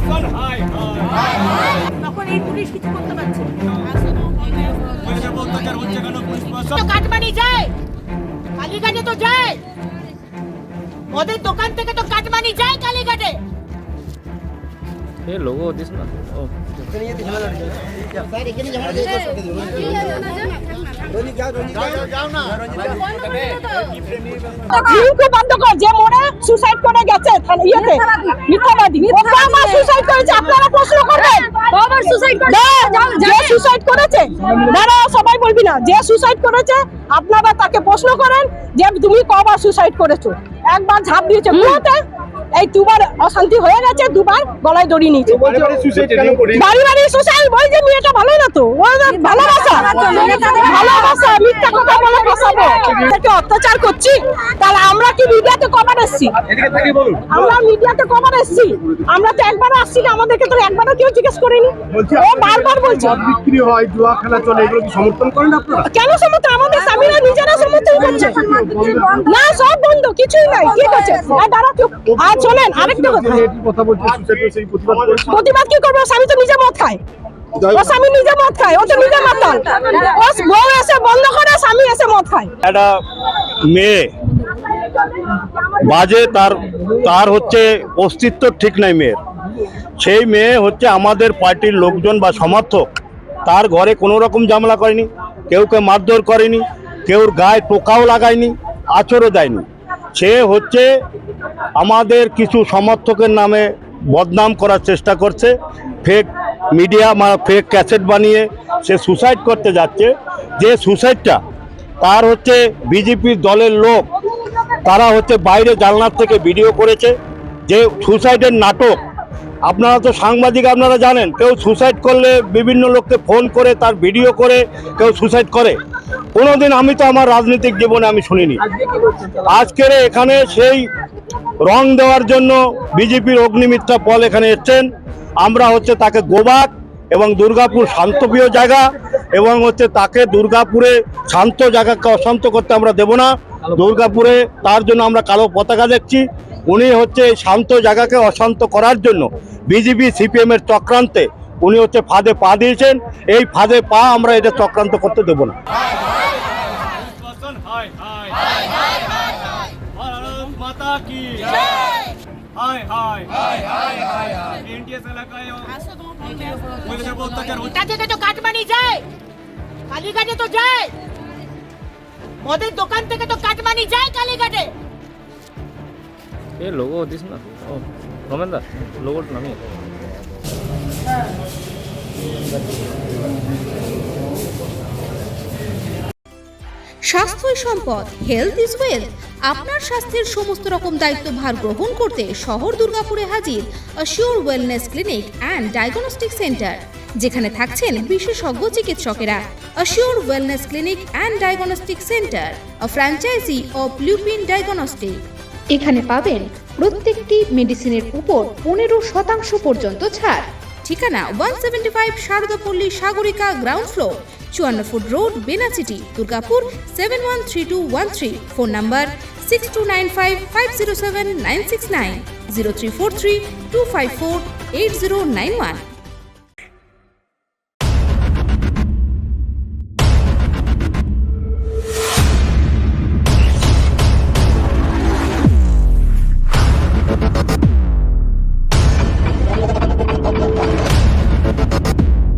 প্রশাসন high high তখন এই পুলিশ কিছু করতে পারছে না। পুলিশের উপর অত্যাচার হচ্ছে কেন পুলিশ তো প্রশাসন কাটমানি যায় কালীঘাটে তো যায় ওদের দোকান থেকে তো কাটমানি যায় কালীঘাটে ये लोगो दिस ना ओ লিঙ্ক বন্ধ কর যে মনে সুসাইড করে গেছে থানা- ইয়েতে মিথ্যাবাদী সুসাইড করেছে? দাঁড়া সবাই বলবি না। যে সুসাইড করেছে আপনারা তাকে প্রশ্ন করেন যে তুমি কবার সুসাইড করেছ? একবার ঝাঁপ দিয়েছে কুয়াতে। এই দুবার অশান্তি হয়ে গেছে দুবার গলায় দড়ি নিয়েছে। বাড়ি বাড়ি সুসাইড ওই যে মেয়েটা ভালো না তো। ও ভালোবাসা। ভালোবাসা মিথ্যা অত্যাচার করছি। তাহলে আমরা কি মিডিয়াতে কবার এসছি? আমরা মিডিয়াতে কবার এসছি। আমরা তো একবার আসছি না আমাদেরকে তো একবারও কেউ জিজ্ঞেস করেনি। ও বারবার বলছে। বিক্রি হয় জুয়া খেলা চলে এগুলো কি সমর্থন করেন আপনারা? কেন সমর্থন? আমাদের স্বামীরা নিজেরা সমর্থন করছে। না সব বন্ধ কিছুই নাই। ঠিক আছে আর দাঁড়া চুপ আর শোনেন আরেকটা কথা। প্রতিবাদ কি করবে? স্বামী তো নিজে মদ খায়। ও স্বামী নিজে মদ খায় ও তো নিজে মাতাল ও বউ এসে বন্ধ করে স্বামী এসে মদ খায়। একটা মেয়ে বাজে তার তার হচ্ছে অস্তিত্ব ঠিক নাই মেয়ের। সেই মেয়ে হচ্ছে আমাদের পার্টির লোকজন বা সমর্থক। তার ঘরে কোনো রকম ঝামেলা করেনি কেউ কেউকে মারধর করেনি কেউর গায়ে টোকাও লাগায়নি আচরও দেয়নি। সে হচ্ছে আমাদের কিছু সমর্থকের নামে বদনাম করার চেষ্টা করছে ফেক মিডিয়া ফেক ক্যাসেট বানিয়ে সে সুসাইড করতে যাচ্ছে। যে সুসাইডটা তার হচ্ছে বিজেপির দলের লোক, তারা হচ্ছে বাইরে জানলার থেকে ভিডিও করেছে যে সুসাইডের নাটক। আপনারা তো সাংবাদিক, আপনারা জানেন, কেউ সুসাইড করলে বিভিন্ন লোককে ফোন করে, তার ভিডিও করে, কেউ সুসাইড করে। কোনোদিন আমি তো আমার রাজনৈতিক জীবনে আমি শুনিনি। আজকের এখানে সেই রং দেওয়ার জন্য বিজেপির অগ্নিমিত্রা পল এখানে এসছেন। আমরা হচ্ছে তাকে গোবাক এবং দুর্গাপুর শান্তপ্রিয় জায়গা এবং হচ্ছে তাকে দুর্গাপুরে শান্ত জায়গাকে অশান্ত করতে আমরা দেব না। দুর্গাপুরে তার জন্য আমরা কালো পতাকা দেখছি। উনি হচ্ছে এই শান্ত জায়গাকে অশান্ত করার জন্য বিজেপি সিপিএম এর চক্রান্তে উনি হচ্ছে ফাঁদে পা দিয়েছেন। এই ফাঁদে পা আমরা এটা চক্রান্ত করতে দেব না। হায় হায় হায় হায় হায় হায় এনটিএস এলাকায় পুলিশের উপর অত্যাচার হচ্ছে এটা থেকে তো কাটমানি যায় কালীঘাটে তো যায় মদের দোকান থেকে তো কাটমানি যায় কালীঘাটে এ লোগো দিস না ও রমেনদা লোগোর নামে স্বাস্থ্যই সম্পদ হেলথ ইজ ওয়েলথ আপনার স্বাস্থ্যের সমস্ত রকম দায়িত্বভার গ্রহণ করতে শহর দুর্গাপুরে হাজির sure wellness clinic and diagnostic centre যেখানে থাকছেন বিশেষজ্ঞ চিকিৎসকেরা। Sure wellness clinic and diagnostic centre franchise of Lupin diagnostic এখানে পাবেন প্রত্যেকটি মেডিসিনের উপর পনেরো শতাংশ পর্যন্ত ছাড়। ঠিকানা one seventy five Sharadapalli Sagarika ground floor চুয়ান্ন foot road Benachiti, Durgapur seven one three two one three phone number six two nine five five zero seven nine six nine zero three four three two five four eight zero nine one